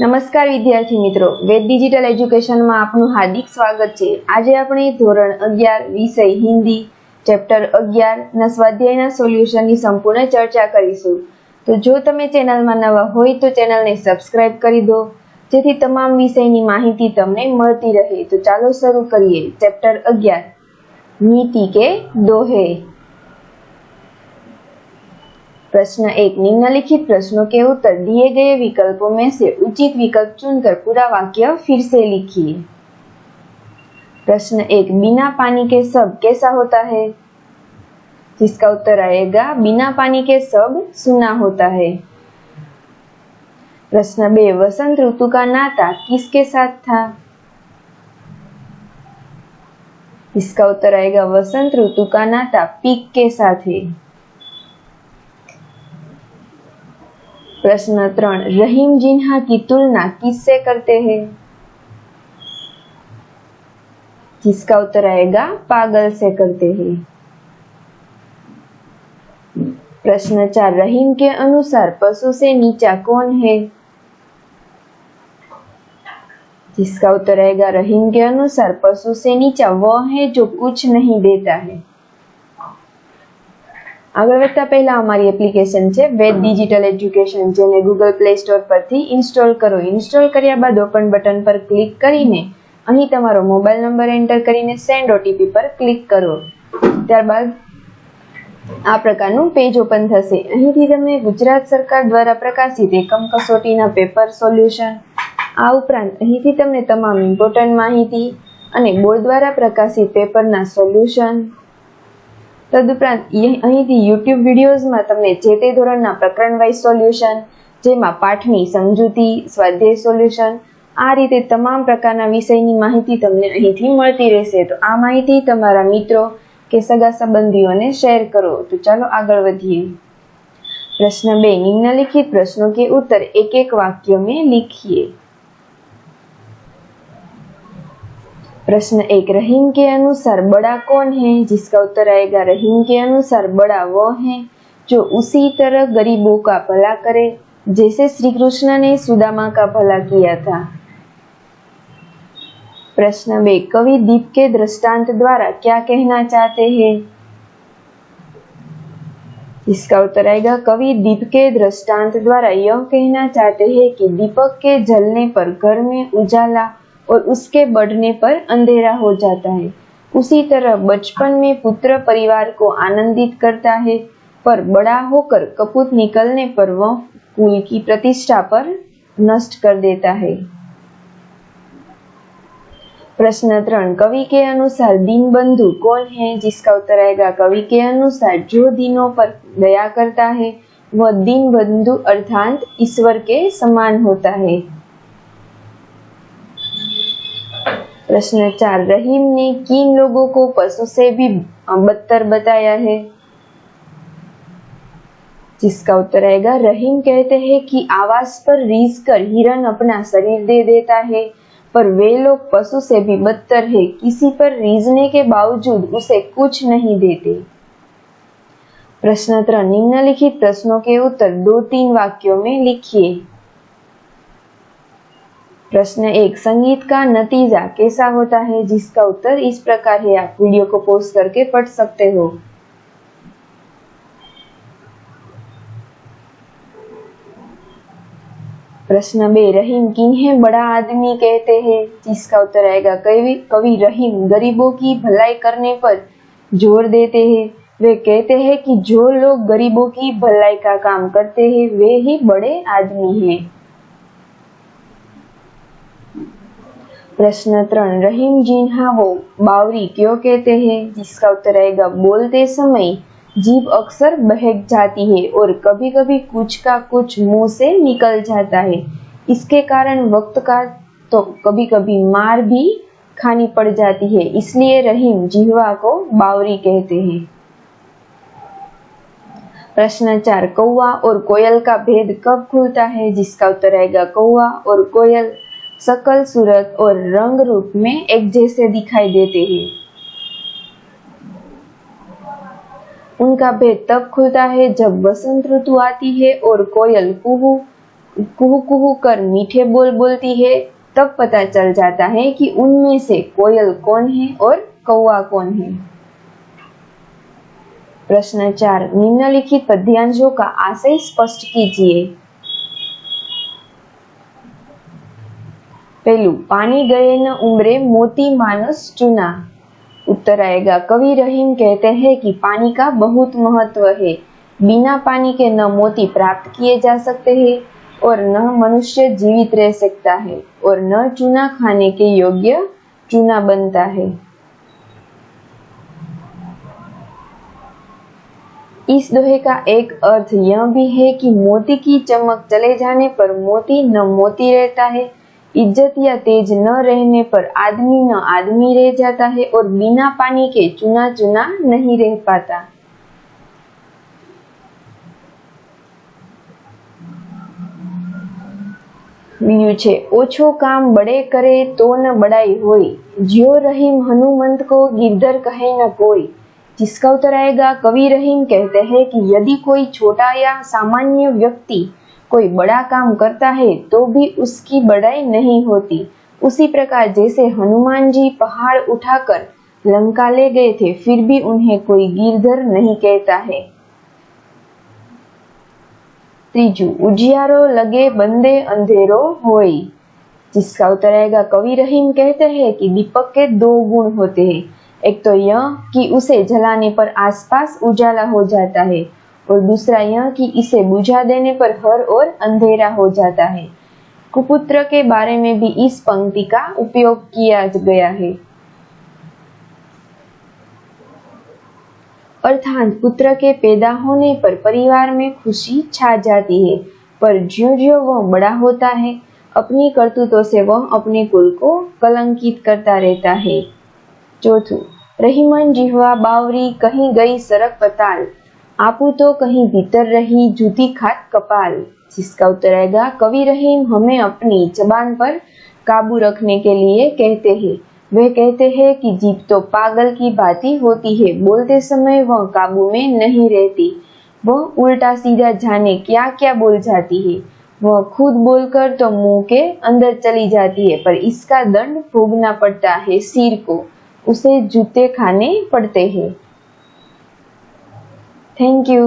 નમસ્કાર વિદ્યાર્થી મિત્રો. વેદ ડિજિટલ એજ્યુકેશનમાં આપનું હાર્દિક સ્વાગત છે. આજે આપણે ધોરણ અગિયાર વિષય હિન્દી, ચેપ્ટર અગિયાર ના સ્વાધ્યાયના સોલ્યુશનની સંપૂર્ણ ચર્ચા કરીશું. તો જો તમે ચેનલમાં નવા હોય તો ચેનલને સબસ્ક્રાઇબ કરી દો, જેથી તમામ વિષયની માહિતી તમને મળતી રહે. તો ચાલો શરૂ કરીએ. ચેપ્ટર અગિયાર. નીતિ કે દોહે. प्रश्न एक निम्नलिखित प्रश्नों के उत्तर दिए गए विकल्पों में से उचित विकल्प चुनकर पूरा वाक्य फिर से लिखिए। प्रश्न एक, बिना पानी के सब कैसा होता है? जिसका उत्तर आएगा, बिना पानी के सब सुना होता है। प्रश्न बे, वसंत ऋतु का नाता किसके साथ था? इसका उत्तर आएगा, वसंत ऋतु का नाता पीक के साथ है। प्रश्न त्रण, रहीम जिन्हा की तुलना किससे करते हैं? जिसका उत्तर आएगा? पागल से करते हैं। प्रश्न चार, रहीम के अनुसार पशु से नीचा कौन है? जिसका उत्तर आएगा, रहीम के अनुसार पशु से नीचा वह है जो कुछ नहीं देता है। આગળ વધતા પહેલા અમારી એપ્લિકેશન છે વેદ ડિજિટલ એજ્યુકેશન જેને ગૂગલ પ્લે સ્ટોર પરથી ઇન્સ્ટોલ કરો. ઇન્સ્ટોલ કર્યા બાદ ઓપન બટન પર ક્લિક કરીને અહીં તમારો મોબાઈલ નંબર એન્ટર કરીને સેન્ડ ઓટીપી પર ક્લિક કરો. ત્યારબાદ આ પ્રકારનું પેજ ઓપન થશે. અહીંથી તમે ગુજરાત સરકાર દ્વારા પ્રકાશિત એકમ કસોટીના પેપર સોલ્યુશન આ ઉપરાંત અહીંથી તમને તમામ ઇમ્પોર્ટન્ટ માહિતી અને બોર્ડ દ્વારા પ્રકાશિત પેપરના સોલ્યુશન તદુપરાંત અહીંથી યુટ્યુબ વિડીયોઝમાં તમને જે તે ધોરણના પ્રકરણ વાઇઝ સોલ્યુશન, જેમાં પાઠની સમજૂતી, સ્વાધ્યાય સોલ્યુશન, આ રીતે તમામ પ્રકારના વિષયની માહિતી તમને અહીંથી મળતી રહેશે. તો આ માહિતી તમારા મિત્રો કે સગા સંબંધીઓને શેર કરો. તો ચાલો આગળ વધીએ. પ્રશ્ન બે, નિમ્નલિખિત પ્રશ્નો કે ઉત્તર એક એક વાક્ય મેં લીખીએ. प्रश्न एक, रहीम के अनुसार बड़ा कौन है? जिसका उत्तर आएगा, रहीम के अनुसार बड़ा वो है जो उसी तरह गरीबों का भला करे, जैसे श्री कृष्ण ने सुदामा का भला किया था। प्रश्न बे, कवि दीप के दृष्टांत द्वारा क्या कहना चाहते हैं? इसका उत्तर आएगा, कवि दीप के दृष्टांत द्वारा यह कहना चाहते हैं कि दीपक के जलने पर घर में उजाला और उसके बढ़ने पर अंधेरा हो जाता है। उसी तरह बचपन में पुत्र परिवार को आनंदित करता है, पर बड़ा होकर कपूत निकलने पर वह कुल की प्रतिष्ठा पर नष्ट कर देता है। प्रश्न त्रण, कवि के अनुसार दीन बंधु कौन है, जिसका उत्तर आएगा, कवि के अनुसार जो दिनों पर दया करता है, वह दीन बंधु अर्थात ईश्वर के समान होता है। प्रश्न चार, रहीम ने किन लोगों को पशु से भी बदतर बताया है? जिसका उत्तर आएगा, रहीम कहते हैं कि आवाज़ पर रीस कर हिरन अपना शरीर दे देता है, पर वे लोग पशु से भी बदतर है। किसी पर रीजने के बावजूद उसे कुछ नहीं देते। प्रश्न निम्नलिखित प्रश्नों के उत्तर दो तीन वाक्यों में लिखिए। प्रश्न एक, संगीत का नतीजा कैसा होता है, जिसका उत्तर इस प्रकार है, आप वीडियो को पोस्ट करके पढ़ सकते हो। प्रश्न बे, रहीम किन्हें बड़ा आदमी कहते हैं? जिसका उत्तर आएगा, कवि कवि रहीम गरीबों की भलाई करने पर ज़ोर देते हैं। वे कहते हैं कि जो लोग गरीबों की भलाई का काम करते हैं, वे ही बड़े आदमी हैं। प्रश्न त्रण रहीम जिन्हा वो बावरी, क्यों कहते हैं? जिसका उत्तर आएगा, बोलते समय जीभ अक्सर बहक जाती है और कभी कभी कुछ का कुछ मुँह से निकल जाता है। इसके कारण वक्त का तो कभी कभी मार भी खानी पड़ जाती है। इसलिए रहीम जिहवा को बावरी कहते हैं। प्रश्न चार, कौवा और कोयल का भेद कब खुलता है? जिसका उत्तर आएगा, कौवा और कोयल सकल सूरत और रंग रूप में एक जैसे दिखाई देते हैं। उनका भेद तब खुलता है जब बसंत ऋतु आती है और कोयल कुहू कुहू कुहू कर मीठे बोल बोलती है। तब पता चल जाता है कि उनमें से कोयल कौन है और कौआ कौन है। प्रश्न चार, निम्नलिखित पद्यांशों का आशय स्पष्ट कीजिए। पहलू, पानी गए न उम्रे मोती मानस चुना। उत्तर आएगा, कवि रहीम कहते हैं कि पानी का बहुत महत्व है। बिना पानी के न मोती प्राप्त किए जा सकते हैं और न मनुष्य जीवित रह सकता है और न चूना खाने के योग्य चूना बनता है। इस दोहे का एक अर्थ यह भी है कि मोती की चमक चले जाने पर मोती न मोती रहता है इज्जत या तेज न रहने पर आदमी न आदमी रह जाता है और बिना पानी के चुना चुना नहीं रह पाता બીજું છે ઓછો કામ બડે કરે તો ન બડાઈ હોય જ્યો रहीम हनुमंत को गिरधर कहे न कोई जिसका उत्तर आएगा कवि रहीम कहते हैं कि यदि कोई छोटा या सामान्य व्यक्ति कोई बड़ा काम करता है तो भी उसकी बड़ाई नहीं होती उसी प्रकार जैसे हनुमान जी पहाड़ उठाकर लंका ले गए थे फिर भी उन्हें कोई गिरधर नहीं कहता है ત્રીજું उजियारो लगे बंदे अंधेरो होई जिसका उत्तर आएगा कवि रहीम कहते हैं कि दीपक के दो गुण होते हैं एक तो यह कि उसे जलाने पर आसपास उजाला हो जाता है और दूसरा यह कि इसे बुझा देने पर हर और अंधेरा हो जाता है। कुपुत्र के बारे में भी इस पंक्ति का उपयोग किया गया है। अर्थात पुत्र के पैदा होने पर परिवार में खुशी छा जाती है, पर ज्यो ज्यो वह बड़ा होता है, अपनी करतूतों से वह अपने कुल को कलंकित करता रहता है। चौथु, रहीमन जिहवा बावरी कहीं गई सरक पताल। आपू तो कहीं भीतर रही, जूती खात कपाल, जिसका उत्तर आएगा कवि रहीम हमें अपनी जबान पर काबू रखने के लिए कहते हैं। वे कहते हैं कि जीप तो पागल की भांति होती है, बोलते समय वह काबू में नहीं रहती। वह उल्टा सीधा जाने क्या क्या बोल जाती है। वह खुद बोलकर तो मुँह के अंदर चली जाती है, पर इसका दंड भोगना पड़ता है, सिर को। उसे जूते खाने पड़ते हैं। Thank you